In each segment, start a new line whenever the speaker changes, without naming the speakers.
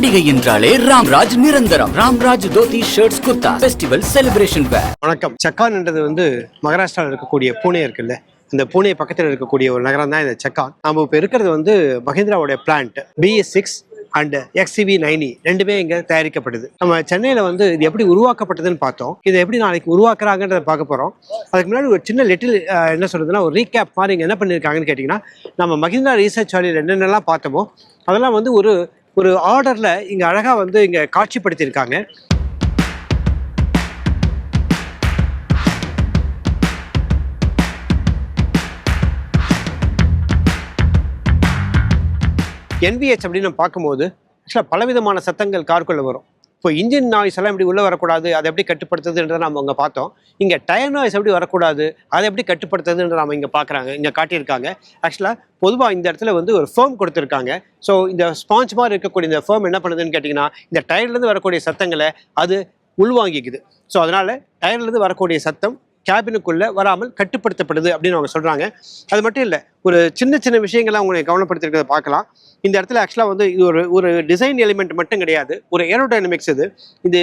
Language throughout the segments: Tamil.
பண்டிகை என்றாலே ராம்ராஜ் நிரந்தரம். Ramraj dhoti shirts kurta festival celebration wear
வணக்கம். சக்கான்ன்றது வந்து மகாராஷ்டிராவில் இருக்கக்கூடிய பூனே இருக்குல்ல? இந்த பூனே பக்கத்தில் இருக்கக்கூடிய ஒரு நகரம் தான் இந்த சக்கான். நம்ம இப்போ இருக்கிறது வந்து மஹிந்திராவோட plant BS six and XEV nine e ரெண்டுமே இங்கே தயாரிக்கப்படுது. நம்ம சென்னையில் வந்து இது எப்படி உருவாக்கப்பட்டதுன்னு பார்த்தோம். இதை எப்படி நாளைக்கு உருவாக்குறாங்கன்றதை பார்க்க போகிறோம் அதுக்கு முன்னாடி ஒரு சின்ன லிட்டில் என்ன சொல்கிறதுன்னா ஒரு ரீகேப் மாதிரி இங்கே என்ன பண்ணியிருக்காங்கன்னு கேட்டிங்கன்னா நம்ம மஹிந்திரா ரீசர்ச் வேலையில் என்னென்னலாம் பார்த்தோமோ அதெல்லாம் வந்து ஒரு ஒரு ஆர்டரில் இங்கே அழகாக வந்து இங்கே காட்சிப்படுத்தியிருக்காங்க. என்பிஹெச் அப்படின்னு நம்ம பார்க்கும்போது ஆக்சுவலாக பலவிதமான சத்தங்கள் காருக்குள்ளே வரும். இப்போ இன்ஜின் நாய்ஸ் எல்லாம் எப்படி உள்ளே வரக்கூடாது? அதை எப்படி கட்டுப்படுத்துதுன்றதை நம்ம அங்கே பார்த்தோம். இங்கே டயர் நாய்ஸ் எப்படி வரக்கூடாது? அதை எப்படி கட்டுப்படுத்துறதுன்ற நம்ம இங்கே பார்க்குறாங்க இங்கே காட்டியிருக்காங்க. ஆக்சுவலாக பொதுவாக இந்த இடத்துல வந்து ஒரு ஃபேம் கொடுத்துருக்காங்க. ஸோ இந்த ஸ்பாஞ்ச் மாதிரி இருக்கக்கூடிய இந்த ஃபேம் என்ன பண்ணுதுன்னு கேட்டிங்கன்னா இந்த டயர்லேருந்து வரக்கூடிய சத்தங்களை அது உள்வாங்கிக்குது. ஸோ அதனால் டயர்லேருந்து வரக்கூடிய சத்தம் கேபினுக்குள்ளே வராமல் கட்டுப்படுத்தப்படுது அப்படின்னு அவங்க சொல்கிறாங்க அது மட்டும் இல்லை ஒரு சின்ன சின்ன விஷயங்களை உங்களை கவனப்படுத்திருக்கிறத பார்க்கலாம். இந்த இடத்துல ஆக்சுவலாக வந்து இது ஒரு ஒரு டிசைன் எலிமெண்ட் மட்டும் கிடையாது. ஒரு ஏரோடைனமிக்ஸ் இது. இது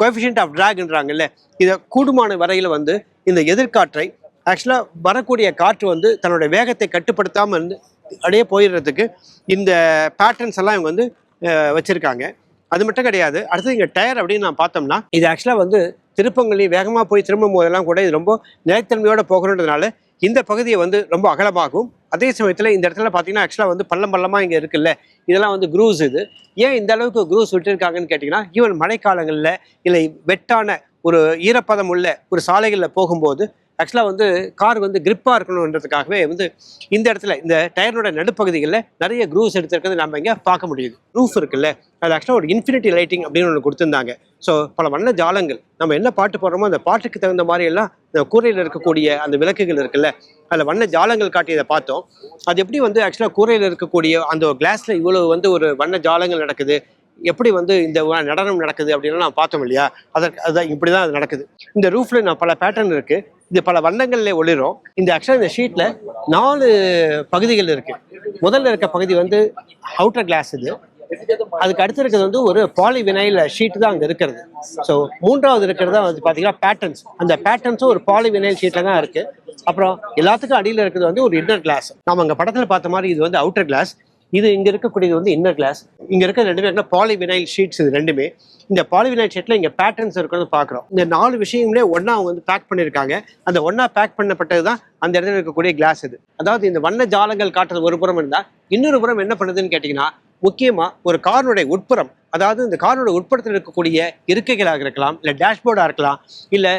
கோஎஃபிஷியன்ட் ஆஃப் ட்ராக்ன்றாங்கல்ல இதை கூடுமான வரையில் வந்து இந்த எதிர்காற்றை ஆக்சுவலாக வரக்கூடிய காற்று வந்து தன்னோட வேகத்தை கட்டுப்படுத்தாமல் இருந்து அப்படியே போயிடுறதுக்கு இந்த பேட்டர்ன்ஸ் எல்லாம் இவங்க வந்து வச்சுருக்காங்க. அது மட்டும் கிடையாது. அடுத்தது இங்கே டயர் அப்படின்னு நான் பார்த்தோம்னா இது ஆக்சுவலாக வந்து திருப்பங்களையும் வேகமாக போய் திரும்பும் போதெல்லாம் கூட இது ரொம்ப நிலைத்தன்மையோடு போகணுன்றதுனால இந்த பகுதியை வந்து ரொம்ப அகலமாகும். அதே சமயத்தில் இந்த இடத்துல பார்த்தீங்கன்னா ஆக்சுவலாக வந்து பள்ளம் பள்ளமாக இங்கே இருக்குல்ல. இதெல்லாம் வந்து குரூஸ் இது. ஏன் இந்த அளவுக்கு குரூஸ் விட்டுருக்காங்கன்னு கேட்டிங்கன்னா ஈவன் மழைக்காலங்களில் இல்லை வெட்டான ஒரு ஈரப்பதம் உள்ள ஒரு சாலைகளில் போகும்போது ஆக்சுவலாக வந்து கார் வந்து கிரிப்பாக இருக்கணுன்றதுக்காகவே வந்து இந்த இடத்துல இந்த டயரோட நடுப்பகுதிகளில் நிறைய க்ரூஸ் எடுத்திருக்கிறது நம்ம இங்கே பார்க்க முடியுது. ரூஃப் இருக்குல்ல அது ஆக்சுவலாக ஒரு இன்ஃபினிட்டி லைட்டிங் அப்படின்னு ஒன்று கொடுத்துருந்தாங்க. ஸோ பல வண்ண ஜாலங்கள். நம்ம என்ன பாட்டு போடுறோமோ அந்த பாட்டுக்கு தகுந்த மாதிரி எல்லாம் இந்த கூரையில் இருக்கக்கூடிய அந்த விளக்குகள் இருக்குல்ல அதில் வண்ண ஜாலங்கள் காட்டியதை பார்த்தோம். அது எப்படி வந்து ஆக்சுவலாக கூரையில் இருக்கக்கூடிய அந்த கிளாஸில் இவ்வளவு வந்து ஒரு வண்ண ஜாலங்கள் நடக்குது? எப்படி வந்து இந்த நடனம் நடக்குது அப்படின்னு நான் பார்த்தோம் இல்லையா? அதற்கு அதுதான் இப்படி தான் அது நடக்குது. இந்த ரூஃப்ல நான் பல பேட்டர்ன் இருக்கு. இது பல வண்ணங்கள்ல ஒளிரும். இந்த ஆக்சுவலாக இந்த ஷீட்ல நாலு பகுதிகள் இருக்கு. முதல்ல இருக்க பகுதி வந்து அவுட்டர் கிளாஸ் இது. அதுக்கு அடுத்து இருக்கிறது வந்து ஒரு பாலி வினைல் ஷீட் தான் அங்கே இருக்கிறது. ஸோ மூன்றாவது இருக்கிறது வந்து பார்த்தீங்கன்னா பேட்டர்ன்ஸ் அந்த பேட்டர்ன்ஸும் ஒரு பாலி வினைல் ஷீட்டில் தான் இருக்கு. அப்புறம் எல்லாத்துக்கும் அடியில் இருக்கிறது வந்து ஒரு இன்னர் கிளாஸ் நம்ம அங்கே படத்தில் பார்த்த மாதிரி இது வந்து அவுட்டர் கிளாஸ் இது இங்க இருக்கக்கூடியது வந்து இன்னர் கிளாஸ் இங்க இருக்க ரெண்டுமே பாலிவினைல் ஷீட்ஸ் இது ரெண்டுமே. இந்த பாலிவினைல் ஷீட்டில் ஷீட்ல இங்க பேட்டர்ன்ஸ் இருக்கிறது பாக்குறோம் இந்த நாலு விஷயங்களே ஒன்றா அவங்க வந்து பேக் பண்ணிருக்காங்க. அந்த ஒன்றா பேக் பண்ணப்பட்டது தான் அந்த இடத்துல இருக்கக்கூடிய கிளாஸ் இது. அதாவது இந்த வண்ண ஜாலங்கள் காட்டுறது ஒரு புறம் இருந்தா இன்னொரு புறம் என்ன பண்ணுதுன்னு கேட்டீங்கன்னா முக்கியமா ஒரு காரினுடைய உட்புறம் அதாவது இந்த காரோட உட்புறத்தில் இருக்கக்கூடிய இருக்கைகளாக இருக்கலாம் இல்லை டேஷ்போர்டாக இருக்கலாம் இல்லை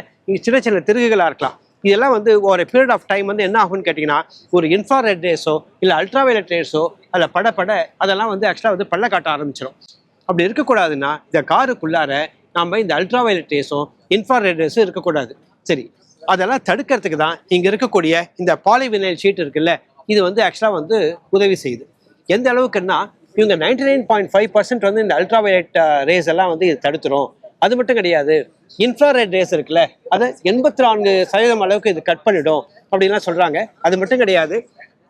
சின்ன சின்ன திருகுகளாக இருக்கலாம். இதெல்லாம் வந்து ஒரு பீரியட் ஆஃப் டைம் வந்து என்ன ஆகும்னு கேட்டிங்கன்னா ஒரு இன்ஃப்ராரெட் ரேஸோ இல்லை அல்ட்ராவைலட் ரேஸோ அதில் பட பட அதெல்லாம் வந்து ஆக்சுவலாக வந்து பள்ள காட்ட ஆரம்பிச்சிடும் அப்படி இருக்கக்கூடாதுன்னா இந்த காருக்குள்ளார நாம் இந்த அல்ட்ரா வயலட் ரேஸும் இன்ஃப்ராரெட் ரேஸும் இருக்கக்கூடாது. சரி அதெல்லாம் தடுக்கிறதுக்கு தான் இங்கே இருக்கக்கூடிய இந்த பாலிவினைல் ஷீட் இருக்குல்ல இது வந்து ஆக்சுவலாக வந்து உதவி செய்யுது. எந்த அளவுக்குன்னா இவங்க ninety nine point five percent வந்து இந்த அல்ட்ராவைலட் ரேஸ் எல்லாம் வந்து இது தடுத்துரும். அது மட்டும் கிடையாது இன்ஃப்ராரெட் ரேஸ் இருக்குல்ல அதை எண்பத்தி நான்கு சதவீதம் அளவுக்கு இது கட் பண்ணிடும். அப்படின்லாம் சொல்கிறாங்க அது மட்டும் கிடையாது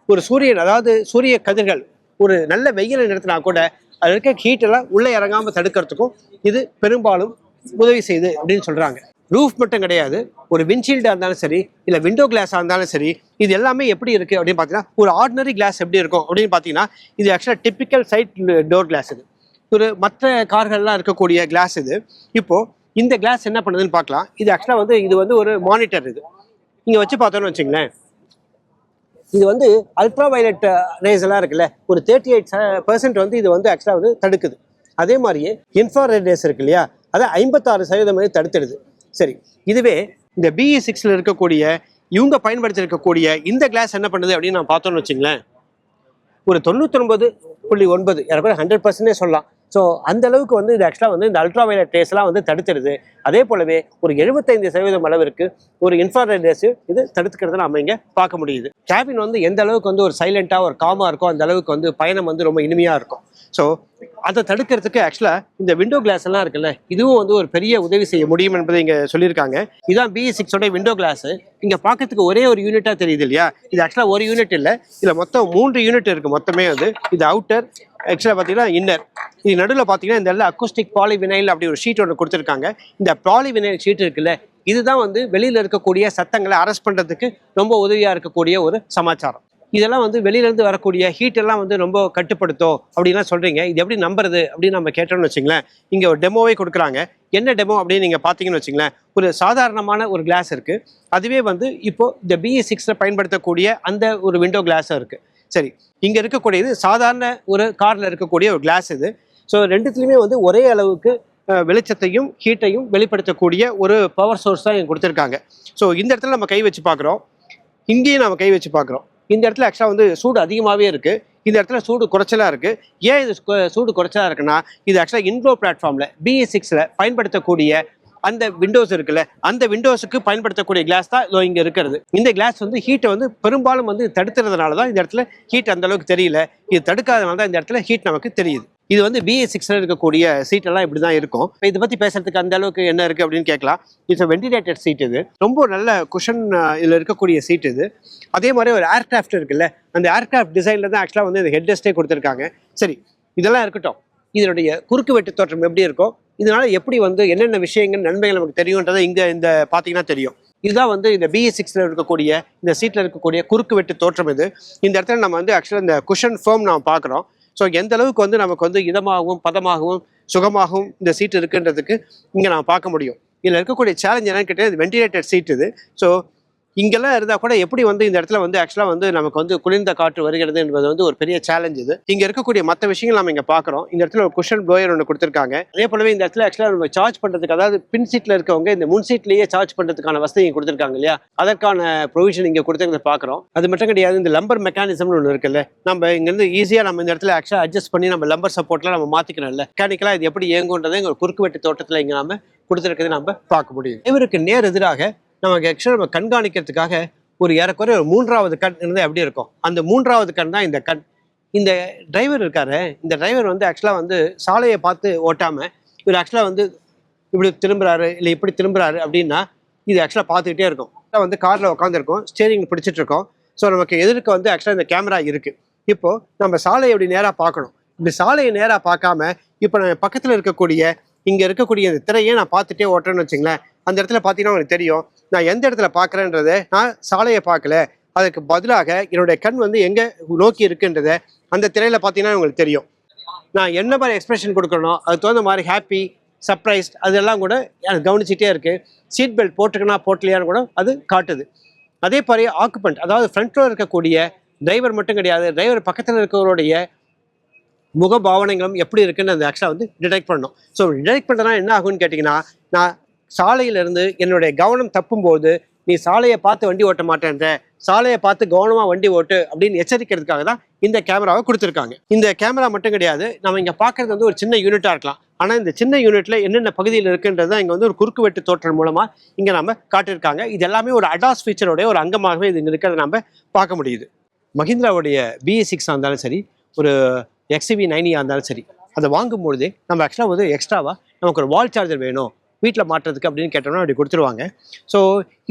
ஒரு சூரியன் அதாவது சூரிய கதிர்கள் ஒரு நல்ல வெயிலை நிறுத்தினா கூட அதில் இருக்க ஹீட்டெல்லாம் உள்ளே இறங்காமல் தடுக்கிறதுக்கும் இது பெரும்பாலும் உதவி செய்யுது அப்படின்னு சொல்கிறாங்க ரூஃப் மட்டும் கிடையாது. ஒரு விண்ட்ஷீல்டாக இருந்தாலும் சரி இல்லை விண்டோ கிளாஸாக இருந்தாலும் சரி இது எல்லாமே எப்படி இருக்குது அப்படின்னு பார்த்தீங்கன்னா ஒரு ஆர்டினரி கிளாஸ் எப்படி இருக்கும் அப்படின்னு பார்த்தீங்கன்னா இது ஆக்சுவலாக டிப்பிக்கல் சைட் டோர் கிளாஸ் இது. ஒரு மற்ற கார்கள்லாம் இருக்கக்கூடிய கிளாஸ் இது. இப்போது இந்த கிளாஸ் என்ன பண்ணுதுன்னு பார்க்கலாம். இது ஆக்சுவலாக வந்து இது வந்து ஒரு மானிட்டர் இது. இங்கே வச்சு பார்த்தோன்னு வச்சுங்களேன். இது வந்து அல்ட்ரா வயலட் ரேஸ் எல்லாம் இருக்குல்ல ஒரு தேர்ட்டி எயிட் பர்சன்ட் வந்து இது வந்து ஆக்சுவலாக வந்து தடுக்குது. அதே மாதிரியே இன்ஃப்ராரெட் ரேஸ் இருக்கு இல்லையா அதை ஐம்பத்தாறு சதவீதம் வந்து தடுத்துடுது. சரி இதுவே இந்த பிஇ சிக்ஸில் இருக்கக்கூடிய இவங்க பயன்படுத்தியிருக்கக்கூடிய இந்த கிளாஸ் என்ன பண்ணுது அப்படின்னு நான் பார்த்தோன்னு வச்சுங்களேன். ஒரு தொண்ணூத்தொன்பது புள்ளி ஒன்பது யாரும் ஹண்ட்ரட் பர்சன்டே சொல்லலாம். ஸோ அந்த அளவுக்கு வந்து இது ஆக்சுவலாக வந்து இந்த அல்ட்ரா வயலட் ரேஸ்லாம் வந்து தடுத்துடுது. அதே போலவே ஒரு எழுபத்தைந்து சதவீதம் அளவிற்கு ஒரு இன்ஃப்ராரெட் ரேஸ் இது தடுத்துக்கிறத நம்ம இங்கே பார்க்க முடியுது. கேபின் வந்து எந்த அளவுக்கு வந்து ஒரு சைலண்ட்டாக ஒரு காமாக இருக்கோ அந்த அளவுக்கு வந்து பயணம் வந்து ரொம்ப இனிமையாக இருக்கும். ஸோ அதை தடுக்கிறதுக்கு ஆக்சுவலாக இந்த விண்டோ கிளாஸ் எல்லாம் இருக்குல்ல இதுவும் வந்து ஒரு பெரிய உதவி செய்ய முடியும் என்பதை இங்கே சொல்லியிருக்காங்க. இதான் பிஇ சிக்ஸோட விண்டோ கிளாஸ் இங்கே பார்க்கறதுக்கு ஒரே ஒரு யூனிட்டாக தெரியுது இல்லையா? இது ஆக்சுவலாக ஒரு யூனிட் இல்லை. இதில் மொத்தம் மூன்று யூனிட் இருக்குது மொத்தமே வந்து இது அவுட்டர் ஆக்சுவலாக பார்த்தீங்கன்னா இன்னர் இது நடுவில் பார்த்தீங்கன்னா இந்த இடத்துல அக்குஸ்டிக் பாலிவினைல் அப்படி ஒரு ஷீட் ஒன்று கொடுத்துருக்காங்க. இந்த பாலிவினைல் ஷீட் இருக்குல்ல இதுதான் வந்து வெளியில் இருக்கக்கூடிய சத்தங்களை அரெஸ்ட் பண்ணுறதுக்கு ரொம்ப உதவியாக இருக்கக்கூடிய ஒரு சமாச்சாரம். இதெல்லாம் வந்து வெளியிலேருந்து வரக்கூடிய ஹீட் எல்லாம் வந்து ரொம்ப கட்டுப்படுத்தும் அப்படின்லாம் சொல்கிறீங்க இது எப்படி நம்புறது அப்படின்னு நம்ம கேட்டோம்னு வச்சுங்களேன். இங்கே ஒரு டெமோவே கொடுக்குறாங்க. என்ன டெமோ அப்படின்னு நீங்கள் பார்த்தீங்கன்னு வச்சுங்களேன். ஒரு சாதாரணமான ஒரு கிளாஸ் இருக்குது அதுவே வந்து இப்போது இந்த பிஇ சிக்ஸில் பயன்படுத்தக்கூடிய அந்த ஒரு விண்டோ கிளாஸும் இருக்குது சரி இங்கே இருக்கக்கூடியது சாதாரண ஒரு காரில் இருக்கக்கூடிய ஒரு கிளாஸ் இது. ஸோ ரெண்டுத்துலையுமே வந்து ஒரே அளவுக்கு வெளிச்சத்தையும் ஹீட்டையும் வெளிப்படுத்தக்கூடிய ஒரு பவர் சோர்ஸ் தான் இங்கே கொடுத்துருக்காங்க. ஸோ இந்த இடத்துல நம்ம கை வச்சு பார்க்குறோம். இங்கேயும் நம்ம கை வச்சு பார்க்குறோம். இந்த இடத்துல ஆக்சுவலாக வந்து சூடு அதிகமாகவே இருக்குது இந்த இடத்துல சூடு குறைச்சலாக இருக்குது ஏன் இது சூடு குறைச்சலாக இருக்குன்னா இது ஆக்சுவலாக இன்ட்ரோ பிளாட்ஃபார்மில் பிஇ சிக்ஸில் பயன்படுத்தக்கூடிய அந்த விண்டோஸ் இருக்குல்ல அந்த விண்டோஸுக்கு பயன்படுத்தக்கூடிய கிளாஸ் தான் இதோ இங்கே இருக்கிறது. இந்த கிளாஸ் வந்து ஹீட்டை வந்து பெரும்பாலும் வந்து தடுத்துறதுனால தான் இந்த இடத்துல ஹீட் அந்த அளவுக்கு தெரியல. இது தடுக்காதனால தான் இந்த இடத்துல ஹீட் நமக்கு தெரியுது. இது வந்து பிஏ சிக்ஸில் இருக்கக்கூடிய சீட்டெல்லாம் இப்படி தான் இருக்கும். இப்போ இதை பற்றி பேசுறதுக்கு அந்த அளவுக்கு என்ன இருக்குது அப்படின்னு கேட்கலாம். இட்ஸ் வென்டிலேட்டட் சீட் இது. ரொம்ப நல்ல குஷன் இதில் இருக்கக்கூடிய சீட் இது. அதே மாதிரி ஒரு ஏர்கிராஃப்ட் இருக்குல்ல அந்த ஏர்கிராஃப்ட் டிசைனில் தான் ஆக்சுவலாக வந்து இந்த ஹெட் ரெஸ்ட்டே கொடுத்துருக்காங்க. சரி இதெல்லாம் இருக்கட்டும். இதனுடைய குறுக்கு வெட்டு தோற்றம் எப்படி இருக்கும்? இதனால எப்படி வந்து என்னென்ன விஷயங்கள் நன்மைகள் நமக்கு தெரியுன்றதை இங்கே இந்த பார்த்தீங்கன்னா தெரியும். இதுதான் வந்து இந்த பிஏ சிக்ஸில் இருக்கக்கூடிய இந்த சீட்டில் இருக்கக்கூடிய குறுக்கு வெட்டு தோற்றம் இது. இந்த இடத்துல நம்ம வந்து ஆக்சுவலாக இந்த குஷன் ஃபேம் நம்ம பார்க்குறோம். ஸோ எந்த அளவுக்கு வந்து நமக்கு வந்து இதமாகவும் பதமாகவும் சுகமாகவும் இந்த சீட் இருக்குன்றதுக்கு இங்கே நம்ம பார்க்க முடியும். இதில் இருக்கக்கூடிய சேலஞ்ச் என்னன்னு கேட்டால் இது வென்டிலேட்டட் சீட் இது. ஸோ இங்கெல்லாம் இருந்தால் கூட எப்படி வந்து இந்த இடத்துல வந்து ஆக்சுவலாக வந்து நமக்கு வந்து குளிர்ந்த காற்று வருகிறது என்பது வந்து ஒரு பெரிய சேலஞ்ச் இது. இங்கே இருக்கக்கூடிய மற்ற விஷயங்கள் நம்ம இங்கே பார்க்குறோம். இந்த இடத்துல ஒரு குஷன் ப்ளோயர் ஒன்று கொடுத்துருக்காங்க. அதே போலவே இந்த இடத்துல ஆக்சுவலாக நம்ம சார்ஜ் பண்ணுறதுக்கு அதாவது பின் சீட்டில் இருக்கவங்க இந்த முன் சீட்லேயே சார்ஜ் பண்ணுறதுக்கான வசதி இங்கே கொடுத்துருக்காங்க இல்லையா? அதற்கான ப்ரொவிஷன் இங்கே கொடுத்துருக்கிறத பார்க்குறோம். அது மட்டும் கிடையாது இந்த லம்பர் மெக்கானிசம்னு ஒன்று இருக்குல்ல. நம்ம இங்கேருந்து ஈஸியாக நம்ம இந்த இடத்துல ஆக்சுவலாக அட்ஜஸ்ட் பண்ணி நம்ம லம்பர் சப்போர்ட்லாம் நம்ம மாற்றிக்கணும்ல மெக்கானிக்கலாக இது எப்படி இயங்குன்றதை எங்கள் குறுக்குவெட்டு தோட்டத்தில் இங்கே நம்ம கொடுத்துருக்கிறத நம்ம பார்க்க முடியும். இவருக்கு நேர் எதிராக நமக்கு ஆக்சுவலாக நம்ம கண்காணிக்கிறதுக்காக ஒரு ஏறக்குறைய ஒரு மூன்றாவது கண் இருந்தால் எப்படி இருக்கும். அந்த மூன்றாவது கண் தான் இந்த கண். இந்த டிரைவர் இருக்காரு. இந்த டிரைவர் வந்து ஆக்சுவலாக வந்து சாலையை பார்த்து ஓட்டாமல் இவர் ஆக்சுவலாக வந்து இப்படி திரும்புகிறாரு இல்லை இப்படி திரும்புகிறாரு அப்படின்னா இது ஆக்சுவலாக பார்த்துக்கிட்டே இருக்கும். வந்து காரில் உட்காந்துருக்கோம் ஸ்டேரிங் பிடிச்சிட்டு இருக்கோம். ஸோ நமக்கு எதிர்க்க வந்து ஆக்சுவலாக இந்த கேமரா இருக்குது இப்போது நம்ம சாலையை இப்படி நேராக பார்க்கணும். இப்படி சாலையை நேராக பார்க்காம இப்போ நம்ம பக்கத்தில் இருக்கக்கூடிய இங்கே இருக்கக்கூடிய இந்த திரையை நான் பார்த்துட்டே ஓட்டுறேன்னு வச்சுங்களேன். அந்த இடத்துல பார்த்தீங்கன்னா உங்களுக்கு தெரியும். நான் எந்த இடத்துல பார்க்குறேன்றதை நான் சாலையை பார்க்கல. அதுக்கு பதிலாக என்னுடைய கண் வந்து எங்கே நோக்கி இருக்குன்றதை அந்த திரையில் பார்த்தீங்கன்னா உங்களுக்கு தெரியும். நான் என்ன மாதிரி எக்ஸ்பிரஷன் கொடுக்கணும் அதுக்கு தகுந்த மாதிரி ஹாப்பி சர்ப்ரைஸ்ட் அதெல்லாம் கூட எனக்கு கவனிச்சிட்டே இருக்குது சீட் பெல்ட் போட்டுக்கனா போட்டலையான்னு கூட அது காட்டுது. அதே மாதிரி ஆக்குபண்ட் அதாவது ஃப்ரண்ட்டில் இருக்கக்கூடிய டிரைவர் மட்டும் கிடையாது டிரைவர் பக்கத்தில் இருக்கிறவருடைய முக பாவனைகளும் எப்படி இருக்குன்னு அந்த ஆக்சுவலாக வந்து டிடெக்ட் பண்ணணும். ஸோ டிடெக்ட் பண்ணுறதுனா என்ன ஆகும்னு கேட்டிங்கன்னா நான் சாலையிலிருந்து என்னுடைய கவனம் தப்பும்போது நீ சாலையை பார்த்து வண்டி ஓட்ட மாட்டேன்ற சாலையை பார்த்து கவனமாக வண்டி ஓட்டு அப்படின்னு எச்சரிக்கிறதுக்காக தான் இந்த கேமராவை கொடுத்துருக்காங்க. இந்த கேமரா மட்டும் கிடையாது நம்ம இங்கே பார்க்குறது வந்து ஒரு சின்ன யூனிட்டாக இருக்கலாம். ஆனால் இந்த சின்ன யூனிட்ல என்னென்ன பகுதியில் இருக்குன்றது தான் இங்கே வந்து ஒரு குறுக்கு வெட்டு தோற்றம் மூலமாக இங்கே நம்ம காட்டியிருக்காங்க. இது எல்லாமே ஒரு அடாஸ் ஃபீச்சரோடைய ஒரு அங்கமாகவே இது இங்கே இருக்கிறத நம்ம பார்க்க முடியுது. மஹிந்திராவுடைய பிஏ சிக்ஸாக இருந்தாலும் சரி ஒரு எக்ஸிவி நைனியாக e இருந்தாலும் சரி அதை வாங்கும்பொழுதே நம்ம ஆக்சுவலாக வந்து எக்ஸ்ட்ராவாக நமக்கு ஒரு வால் சார்ஜர் வேணும். வீட்டில் மாட்டுறதுக்கு அப்படின்னு கேட்டோம்னா அப்படி கொடுத்துருவாங்க. ஸோ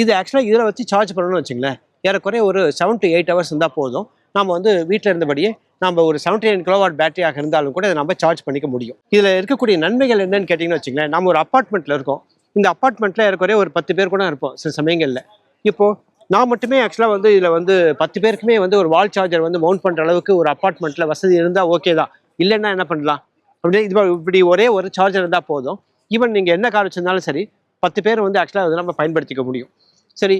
இது ஆக்சுவலாக இதில் வச்சு சார்ஜ் பண்ணணும்னு வச்சுங்களேன். ஏறக்குறைய ஒரு செவன் டு எயிட் ஹவர்ஸ் இருந்தால் போதும். நம்ம வந்து வீட்டில் இருந்தபடியே நம்ம ஒரு செவன்டி நைன் கிலோவாட் பேட்டரியாக இருந்தாலும் கூட இதை நம்ம சார்ஜ் பண்ணிக்க முடியும். இதில் இருக்கக்கூடிய நன்மைகள் என்னன்னு கேட்டிங்கன்னு வச்சுங்களேன் நம்ம ஒரு அப்பார்ட்மெண்ட்டில் இருக்கோம். இந்த அப்பார்ட்மெண்ட்டில் ஏறக்குறைய ஒரு பத்து பேர் கூட இருப்போம் சில சமயங்களில். இப்போது நான் மட்டுமே ஆக்சுவலாக வந்து இதில் வந்து பத்து பேருக்குமே வந்து ஒரு வால் சார்ஜர் வந்து மவுண்ட் பண்ணுற அளவுக்கு ஒரு அப்பார்ட்மெண்ட்டில் வசதி இருந்தால் ஓகே தான். இல்லைன்னா என்ன பண்ணலாம்? அப்படியே இது இப்படி ஒரே ஒரு சார்ஜர் இருந்தால் போதும். ஈவன் நீங்கள் என்ன கார் வச்சிருந்தாலும் சரி பத்து பேர் வந்து ஆக்சுவலாக அதை நம்ம பயன்படுத்திக்க முடியும். சரி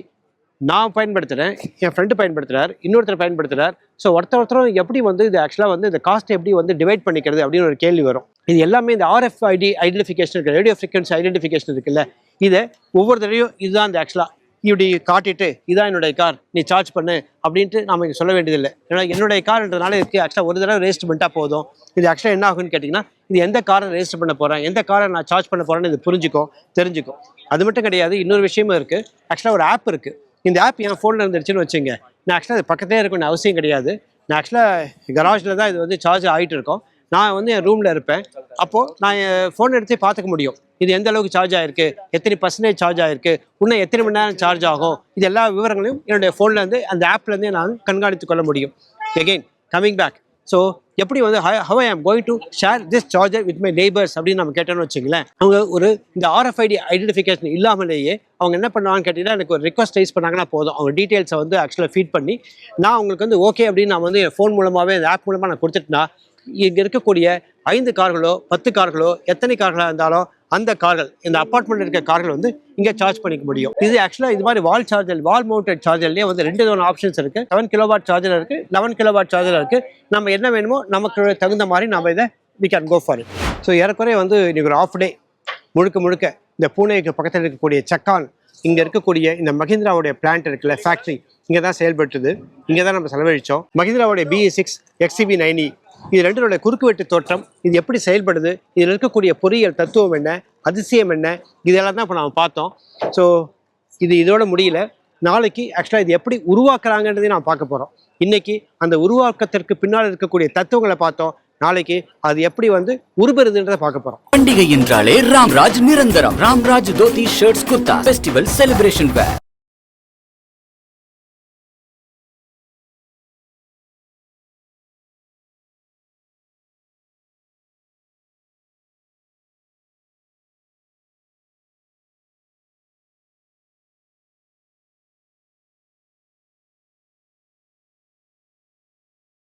நான் பயன்படுத்துகிறேன் என் ஃப்ரெண்டு பயன்படுத்துகிறார் இன்னொருத்தர் பயன்படுத்துகிறார் ஸோ ஒருத்தர் ஒருத்தரும் எப்படி வந்து இது ஆக்சுவலாக வந்து இந்த காஸ்ட் எப்படி வந்து டிவைட் பண்ணிக்கிறது அப்படின்னு ஒரு கேள்வி வரும். இது எல்லாமே இந்த ஆர்எஃப்ஐடி ஐடென்டிஃபிகேஷன் இருக்குது ரேடியோ ஃப்ரீக்வன்சி ஐடென்டிஃபிகேஷன் இருக்குல்ல. இதை ஒவ்வொரு தடவையும் இதுதான் இந்த ஆக்சுவலாக இப்படி காட்டிட்டு இதான் என்னுடைய கார் நீ சார்ஜ் பண்ணு அப்படின்ட்டு நாம் இங்கே சொல்ல வேண்டியதில்லை. ஏன்னா என்னுடைய கார்ன்றதுனால இதுக்கு ஆக்சுவலாக ஒரு தடவை ரெஜிஸ்டர் பண்ணிட்டா போதும். இது ஆக்சுவலாக என்ன ஆகும்னு கேட்டிங்கன்னா இது எந்த காரை ரெஜிஸ்டர் பண்ண போகிறேன் எந்த காரை நான் சார்ஜ் பண்ண போகிறேன்னு இது புரிஞ்சுக்கும் தெரிஞ்சுக்கும் அது மட்டும் கிடையாது இன்னொரு விஷயமும் இருக்குது ஆக்சுவலாக ஒரு ஆப் இருக்குது இந்த ஆப் என் ஃபோனில் இருந்துருச்சுன்னு வச்சுங்க நான் ஆக்சுவலாக அது பக்கத்தே இருக்கணும்னு அவசியம் கிடையாது. நான் ஆக்சுவலாக கராஜில் தான் இது வந்து சார்ஜ் ஆகிட்டு இருக்கோம். நான் வந்து என் ரூமில் இருப்பேன். அப்போது நான் என் ஃபோன் எடுத்து பார்த்துக்க முடியும். இது எந்த அளவுக்கு சார்ஜ் ஆகிருக்கு எத்தனை பர்சன்டேஜ் சார்ஜ் ஆகிருக்கு இன்னும் எத்தனை மணி நேரம் சார்ஜ் ஆகும்? இது எல்லா விவரங்களையும் என்னுடைய ஃபோன்லேருந்து அந்த ஆப்லேருந்தே நான் கண்காணித்து கொள்ள முடியும். எகெயின் கம்மிங் பேக் ஸோ எப்படி வந்து how I am going to share this charger with my neighbours அப்படின்னு நம்ம கேட்டோம்னு வச்சுங்களேன் அவங்க ஒரு இந்த ஆர்எஃப்ஐடி ஐடென்டிஃபிகேஷன் இல்லாமலேயே அவங்க என்ன பண்ணுவாங்கன்னு கேட்டிங்கன்னா எனக்கு ஒரு ரிக்வஸ்ட் ரைஸ் பண்ணாங்கன்னா போதும். அவங்க டீட்டெயில்ஸை வந்து ஆக்சுவலாக ஃபீட் பண்ணி நான் அவங்களுக்கு வந்து ஓகே அப்படின்னு நான் வந்து ஃபோன் மூலமாகவே அந்த ஆப் மூலமாக நான் கொடுத்துட்டேன்னா இங்கே இருக்கக்கூடிய ஐந்து கார்களோ பத்து கார்களோ எத்தனை கார்களாக இருந்தாலும் அந்த கார்கள் இந்த அப்பார்ட்மெண்ட் இருக்க கார்கள் வந்து இங்கே சார்ஜ் பண்ணிக்க முடியும். இது ஆக்சுவலாக இது மாதிரி வால் சார்ஜர் வால் மவுண்டட் சார்ஜர்லேயே வந்து ரெண்டு விதமான ஆப்ஷன்ஸ் இருக்குது செவன் கிலோவாட் சார்ஜர் இருக்குது லெவன் கிலோவாட் சார்ஜர் இருக்கு. நம்ம என்ன வேணுமோ நமக்கு தகுந்த மாதிரி நம்ம இதை we can go for so ஏறக்குறைய வந்து இன்றைக்கி ஒரு ஆஃப் டே முழுக்க முழுக்க இந்த பூனேக்கு பக்கத்தில் இருக்கக்கூடிய சக்கான் இங்கே இருக்கக்கூடிய இந்த மஹிந்திராவுடைய பிளான்ட் இருக்குல்ல ஃபேக்ட்ரி இங்கே தான் செயல்பட்டுது இங்கே தான் நம்ம செலவழித்தோம் மஹிந்திராவுடைய பிஇ சிக்ஸ் எக்ஸிபி நைனி இது ரெண்டினுடைய குறுக்குவெட்டு தோற்றம். இது எப்படி செயல்படுது? இதில் இருக்கக்கூடிய பொறியியல் தத்துவம் என்ன? அதிசயம் என்ன? இதெல்லாம் தான் இப்போ நம்ம பார்த்தோம். ஸோ இது இதோட முடியல. நாளைக்கு ஆக்சுவலாக இது எப்படி உருவாக்குறாங்கன்றதையும் நான் பார்க்க போகிறோம் இன்னைக்கு அந்த உருவாக்கத்திற்கு பின்னால் இருக்கக்கூடிய தத்துவங்களை பார்த்தோம். நாளைக்கு அது எப்படி வந்து உருபெறுதுன்றதை பார்க்க போகிறோம்
பண்டிகை என்றாலே ராம்ராஜ் நிரந்தரம். Ramraj dhoti shirts kurta festival celebration wear